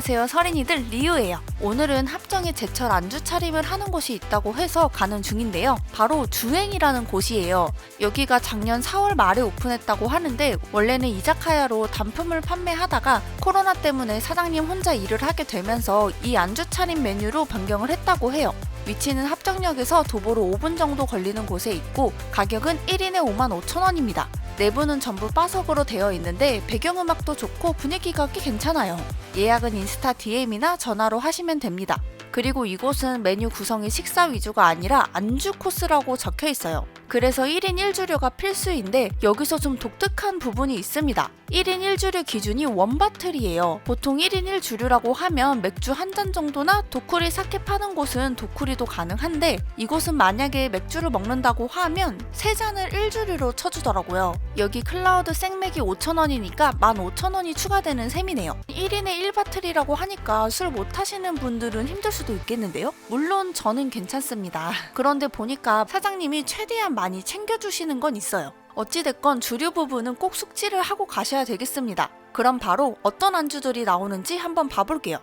안녕하세요 서린이들 리우예요. 오늘은 합정에 제철 안주 차림을 하는 곳이 있다고 해서 가는 중인데요. 바로 주행이라는 곳이에요. 여기가 작년 4월 말에 오픈했다고 하는데 원래는 이자카야로 단품을 판매하다가 코로나 때문에 사장님 혼자 일을 하게 되면서 이 안주 차림 메뉴로 변경을 했다고 해요. 위치는 합정역에서 도보로 5분 정도 걸리는 곳에 있고 가격은 1인에 5만 5천 원입니다. 내부는 전부 바석으로 되어 있는데 배경음악도 좋고 분위기가 꽤 괜찮아요. 예약은 인스타 DM이나 전화로 하시면 됩니다. 그리고 이곳은 메뉴 구성이 식사 위주가 아니라 안주 코스라고 적혀 있어요. 그래서 1인 1주류가 필수인데 여기서 좀 독특한 부분이 있습니다. 1인 1주류 기준이 원바틀이에요. 보통 1인 1주류라고 하면 맥주 한 잔 정도나 도쿠리 사케 파는 곳은 도쿠리도 가능한데 이곳은 만약에 맥주를 먹는다고 하면 3잔을 1주류로 쳐주더라고요. 여기 클라우드 생맥이 5,000원이니까 15,000원이 추가되는 셈이네요. 1인에 1바틀이라고 하니까 술 못 하시는 분들은 힘들 수도 있겠는데요? 물론 저는 괜찮습니다. 그런데 보니까 사장님이 최대한 많이 챙겨주시는 건 있어요. 어찌됐건 주류 부분은 꼭 숙지를 하고 가셔야 되겠습니다. 그럼 바로 어떤 안주들이 나오는지 한번 봐볼게요.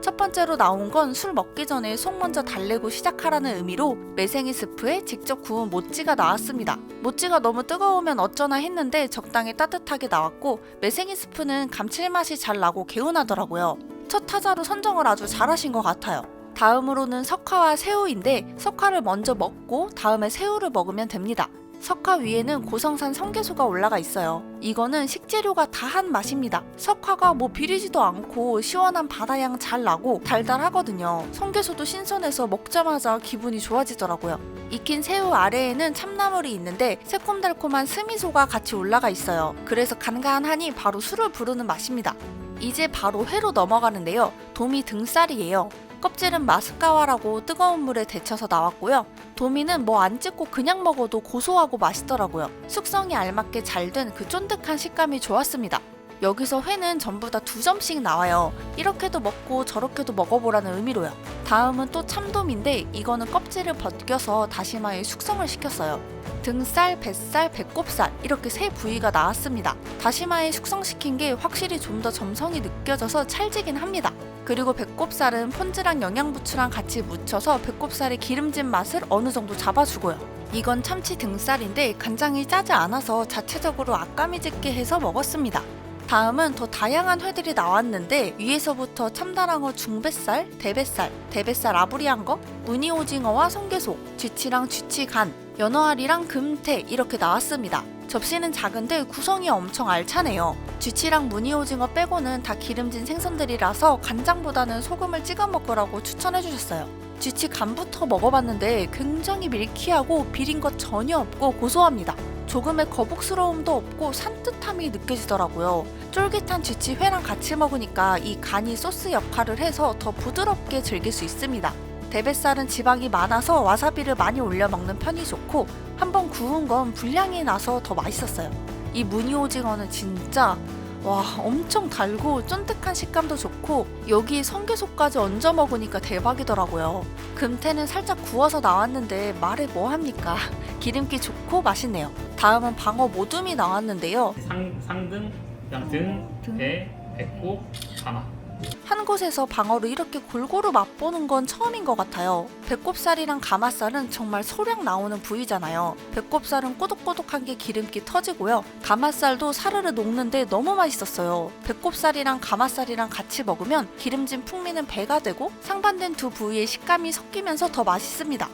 첫 번째로 나온 건 술 먹기 전에 속 먼저 달래고 시작하라는 의미로 매생이 스프에 직접 구운 모찌가 나왔습니다. 모찌가 너무 뜨거우면 어쩌나 했는데 적당히 따뜻하게 나왔고 매생이 스프는 감칠맛이 잘 나고 개운하더라고요. 첫 타자로 선정을 아주 잘하신 것 같아요. 다음으로는 석화와 새우인데 석화를 먼저 먹고 다음에 새우를 먹으면 됩니다. 석화 위에는 고성산 성게소가 올라가 있어요. 이거는 식재료가 다 한 맛입니다. 석화가 뭐 비리지도 않고 시원한 바다향 잘 나고 달달하거든요. 성게소도 신선해서 먹자마자 기분이 좋아지더라고요. 익힌 새우 아래에는 참나물이 있는데 새콤달콤한 스미소가 같이 올라가 있어요. 그래서 간간하니 바로 술을 부르는 맛입니다. 이제 바로 회로 넘어가는데요. 도미 등살이에요. 껍질은 마스카와라고 뜨거운 물에 데쳐서 나왔고요. 도미는 뭐 안 찍고 그냥 먹어도 고소하고 맛있더라고요. 숙성이 알맞게 잘 된 그 쫀득한 식감이 좋았습니다. 여기서 회는 전부 다 두 점씩 나와요. 이렇게도 먹고 저렇게도 먹어보라는 의미로요. 다음은 또 참돔인데 이거는 껍질을 벗겨서 다시마에 숙성을 시켰어요. 등살, 뱃살, 배꼽살 이렇게 세 부위가 나왔습니다. 다시마에 숙성시킨 게 확실히 좀 더 점성이 느껴져서 찰지긴 합니다. 그리고 배꼽살은 폰즈랑 영양부추랑 같이 묻혀서 배꼽살의 기름진 맛을 어느 정도 잡아주고요. 이건 참치 등살인데 간장이 짜지 않아서 자체적으로 악감이 짙게 해서 먹었습니다. 다음은 더 다양한 회들이 나왔는데 위에서부터 참다랑어 중뱃살, 대뱃살, 대뱃살 아부리한 거, 무늬오징어와 성게소, 쥐치랑 쥐치간, 연어알이랑 금태 이렇게 나왔습니다. 접시는 작은데 구성이 엄청 알차네요. 쥐치랑 무늬오징어 빼고는 다 기름진 생선들이라서 간장보다는 소금을 찍어 먹으라고 추천해 주셨어요. 쥐치 간부터 먹어봤는데 굉장히 밀키하고 비린 것 전혀 없고 고소합니다. 조금의 거북스러움도 없고 산뜻함이 느껴지더라고요. 쫄깃한 쥐치 회랑 같이 먹으니까 이 간이 소스 역할을 해서 더 부드럽게 즐길 수 있습니다. 대뱃살은 지방이 많아서 와사비를 많이 올려 먹는 편이 좋고 한번 구운 건 분량이 나서 더 맛있었어요. 이 무늬 오징어는 진짜 와 엄청 달고 쫀득한 식감도 좋고 여기 성게속까지 얹어 먹으니까 대박이더라고요. 금태는 살짝 구워서 나왔는데 말해 뭐 합니까? 기름기 좋고 맛있네요. 다음은 방어 모둠이 나왔는데요. 상, 상등, 그냥 등, 배, 배꼽, 가마 한 곳에서 방어를 이렇게 골고루 맛보는 건 처음인 것 같아요. 배꼽살이랑 가마살은 정말 소량 나오는 부위잖아요. 배꼽살은 꼬독꼬독한 게 기름기 터지고요. 가마살도 사르르 녹는데 너무 맛있었어요. 배꼽살이랑 가마살이랑 같이 먹으면 기름진 풍미는 배가 되고 상반된 두 부위의 식감이 섞이면서 더 맛있습니다.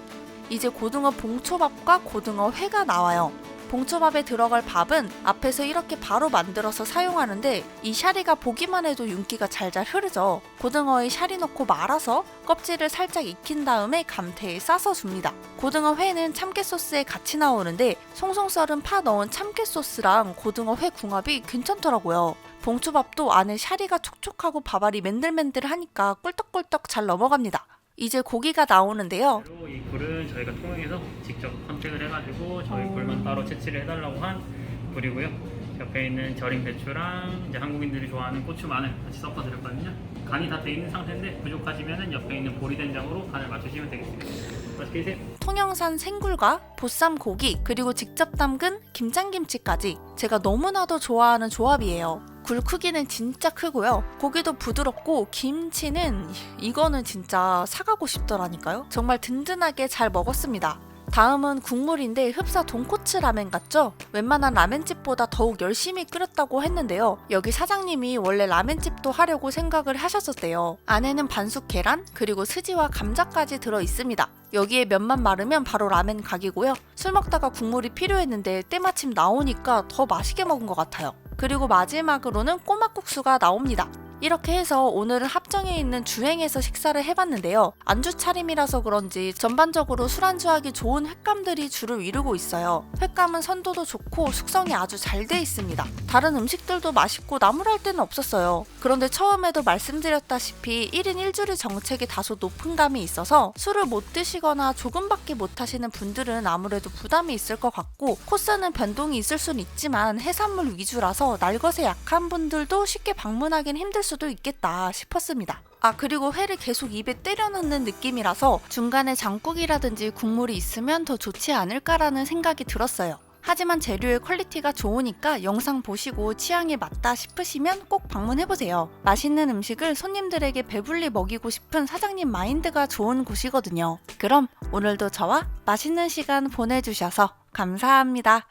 이제 고등어 봉초밥과 고등어 회가 나와요. 봉초밥에 들어갈 밥은 앞에서 이렇게 바로 만들어서 사용하는데 이 샤리가 보기만 해도 윤기가 잘잘 흐르죠. 고등어에 샤리 넣고 말아서 껍질을 살짝 익힌 다음에 감태에 싸서 줍니다. 고등어 회는 참깨 소스에 같이 나오는데 송송 썰은 파 넣은 참깨 소스랑 고등어 회 궁합이 괜찮더라고요. 봉초밥도 안에 샤리가 촉촉하고 밥알이 맨들맨들하니까 꿀떡꿀떡 잘 넘어갑니다. 이제 고기가 나오는데요. 이 굴은 저희가 통영에서 직접 선택을 해가지고 저희 굴만 따로 채취를 해달라고 한 굴이고요. 옆에 있는 절인 배추랑 이제 한국인들이 좋아하는 고추 마늘 같이 섞어 드렸거든요. 간이 다 돼 있는 상태인데 부족하시면 옆에 있는 보리 된장으로 간을 맞추시면 되겠습니다. 맛있게 드세요. 통영산 생굴과 보쌈 고기 그리고 직접 담근 김장김치까지 제가 너무나도 좋아하는 조합이에요. 굴 크기는 진짜 크고요. 고기도 부드럽고 김치는 이거는 진짜 사가고 싶더라니까요. 정말 든든하게 잘 먹었습니다. 다음은 국물인데 흡사 돈코츠 라멘 같죠? 웬만한 라멘집보다 더욱 열심히 끓였다고 했는데요. 여기 사장님이 원래 라멘집도 하려고 생각을 하셨었대요. 안에는 반숙 계란, 그리고 스지와 감자까지 들어 있습니다. 여기에 면만 마르면 바로 라멘 각이고요. 술 먹다가 국물이 필요했는데 때마침 나오니까 더 맛있게 먹은 것 같아요. 그리고 마지막으로는 꼬막국수가 나옵니다. 이렇게 해서 오늘은 합정에 있는 주행에서 식사를 해봤는데요. 안주 차림이라서 그런지 전반적으로 술안주하기 좋은 횟감들이 주를 이루고 있어요. 횟감은 선도도 좋고 숙성이 아주 잘 돼 있습니다. 다른 음식들도 맛있고 나무랄 데는 없었어요. 그런데 처음에도 말씀드렸다시피 1인 1주류 정책이 다소 높은 감이 있어서 술을 못 드시거나 조금밖에 못 하시는 분들은 아무래도 부담이 있을 것 같고 코스는 변동이 있을 수는 있지만 해산물 위주라서 날것에 약한 분들도 쉽게 방문하기는 힘들 수도 있겠다 싶었습니다. 아 그리고 회를 계속 입에 때려 넣는 느낌이라서 중간에 장국이라든지 국물이 있으면 더 좋지 않을까라는 생각이 들었어요. 하지만 재료의 퀄리티가 좋으니까 영상 보시고 취향에 맞다 싶으시면 꼭 방문해보세요. 맛있는 음식을 손님들에게 배불리 먹이고 싶은 사장님 마인드가 좋은 곳이거든요. 그럼 오늘도 저와 맛있는 시간 보내주셔서 감사합니다.